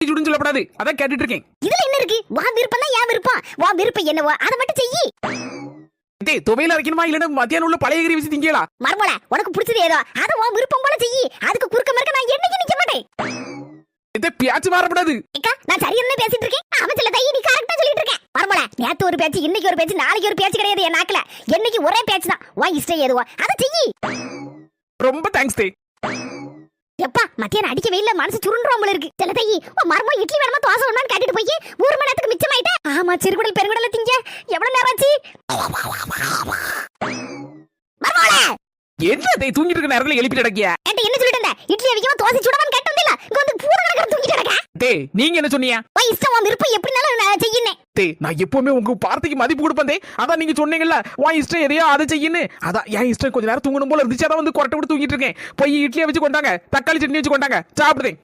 சுடுன்னு சொல்லப்படாது. அதான் கேட்டுட்டு இருக்கேன் இதுல என்ன இருக்கு? உன் விருப்பம் தான் என் விருப்பம். உன் விருப்பம் என்னவோ அதை மட்டும் செய்யி டேய் துவையில அரைக்கணுமா இல்லன்னா மத்தியானம் உள்ள பழைய கறி வச்சு திங்களா மர்மல உனக்கு பிடிச்சது ஏதோ அதை உன் விருப்பம் போல செய்யி அதுக்கு குறுக்க மறுக்க நான் என்னைக்கு நிக்க மாட்டேன். இதே பேச்சு மாறப்படாது. ஏக்கா நான் சரியா பேசிட்டு இருக்கேன். அவன் சொல்ல தைய நீ கரெக்டா சொல்லிட்டு இருக்கேன் மர்மல நேத்து ஒரு பேச்சு இன்னைக்கு ஒரு பேச்சு நாளைக்கு ஒரு பேச்சு கிடையாது என் நாக்குல. என்னைக்கு ஒரே பேச்சு தான் உன் இஷ்டம் ஏதுவோ அதை செய்யி ரொம்ப தேங்க்ஸ் தே. எப்பா மத்தியானம் அடிக்க வெயில்ல மனசு சுருண்டுறோம் போல இருக்கு. சில தையி மர்மோ இட்லி வேணுமா தோசை வேணுமான்னு கேட்டுட்டு போய் ஒரு மணி நேரத்துக்கு மிச்சமாயிட்டே ஆமா சிறுகுடல் பெருங்குடல திங்க. எவ்வளவு நேரம் ஆச்சு? என்ன தே தூங்கிட்டு இருக்க நேரத்துல எழுப்பி என்கிட்ட என்ன சொல்லிட்டு இருந்த? இட்லி அவிக்காம தோசை சுடவான்னு கேட்டு இங்க வந்து பூர கணக்கிற தூங்கிட்டு கிடக்க? டே நீங்க என்ன சொன்னீங்க? உன் இஷ்டம் உன் விருப்பம் எப்படினாலும் நான் நான் எப்பவுமே உங்க வார்த்தைக்கு மதிப்பு கொடுப்பேன் அதான் நீங்க சொன்னீங்கல்ல உன் இஷ்டம் எதையோ அதை செய்யுன்னு. அதான் என் இஷ்டம் கொஞ்ச நேரம் தூங்கணும் போல இருந்துச்சு. அதான் வந்து கொரட்டை விட்டு தூங்கிட்டு இருக்கேன். போய் இட்லியை வச்சு கொண்டாங்க. தக்காளி சட்னி வச்சு கொண்டாங்க. சாப்பிடுதேன்